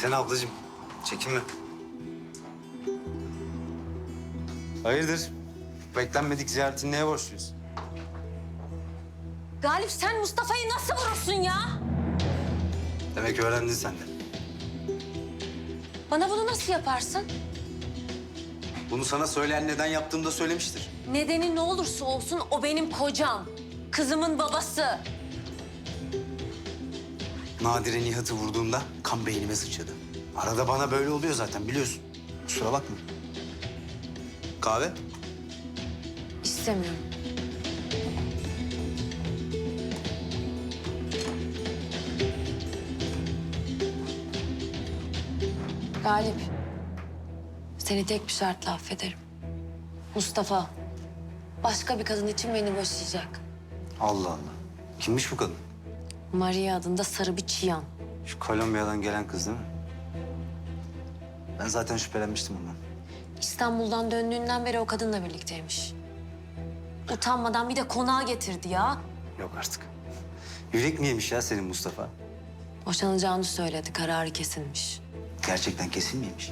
Geçsene ablacığım. Çekinme. Hayırdır? Beklenmedik ziyaretin neye borçluyuz? Galip sen Mustafa'yı nasıl vurursun ya? Demek öğrendin sen de. Bana bunu nasıl yaparsın? Bunu sana söyleyen neden yaptığımı da söylemiştir. Nedeni ne olursa olsun o benim kocam. Kızımın babası. Nadire Nihat'ı vurduğumda kan beynime sıçradı. Arada bana böyle oluyor zaten biliyorsun. Kusura bakma. Kahve? İstemiyorum. Galip. Seni tek bir şartla affederim. Mustafa. Başka bir kadın için beni boşayacak. Allah Allah. Kimmiş bu kadın? Maria adında sarı bir çıyan. Şu Kolombiya'dan gelen kız değil mi? Ben zaten şüphelenmiştim ondan. İstanbul'dan döndüğünden beri o kadınla birlikteymiş. Utanmadan bir de konağa getirdi ya. Yok artık. Yürek mi yemiş ya senin Mustafa? Boşanacağını söyledi, kararı kesilmiş. Gerçekten kesin miymiş?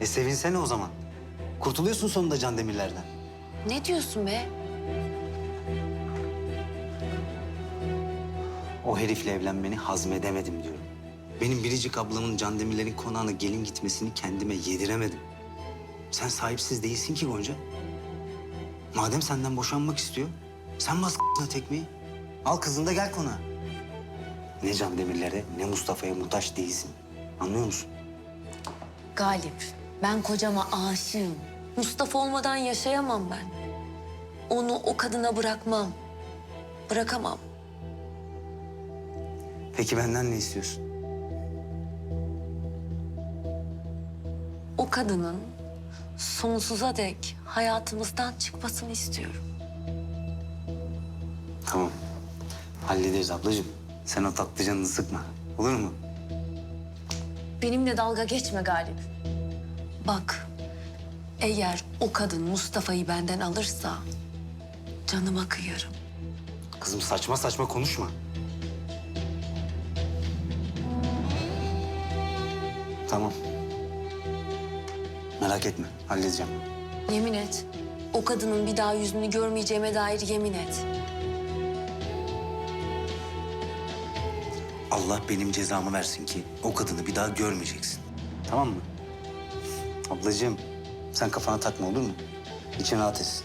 E sevinsene o zaman. Kurtuluyorsun sonunda Can Demirler'den. Ne diyorsun be? O herifle evlenmeni hazmedemedim diyorum. Benim biricik ablamın Can Demirler'in konağına gelin gitmesini kendime yediremedim. Sen sahipsiz değilsin ki Gonca. Madem senden boşanmak istiyor, sen bas tekmeyi. Al kızını da gel konağa. Ne Can Demirler'e ne Mustafa'ya muhtaç değilsin. Anlıyor musun? Galip, ben kocama aşığım. Mustafa olmadan yaşayamam ben. Onu o kadına bırakmam. Bırakamam. Peki benden ne istiyorsun? O kadının sonsuza dek hayatımızdan çıkmasını istiyorum. Tamam. Hallederiz ablacığım. Sen o tatlı canını sıkma. Olur mu? Benimle dalga geçme Galip. Bak, eğer o kadın Mustafa'yı benden alırsa canıma kıyarım. Kızım saçma saçma konuşma. Tamam. Merak etme. Halledeceğim. Yemin et. O kadının bir daha yüzünü görmeyeceğime dair yemin et. Allah benim cezamı versin ki o kadını bir daha görmeyeceksin. Tamam mı? Ablacığım sen kafana takma olur mu? İçin rahat etsin.